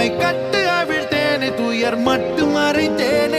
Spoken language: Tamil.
உம்மை கட்டு அவிழ்த்தேனே துயர் மட்டும் மறைத்தேன்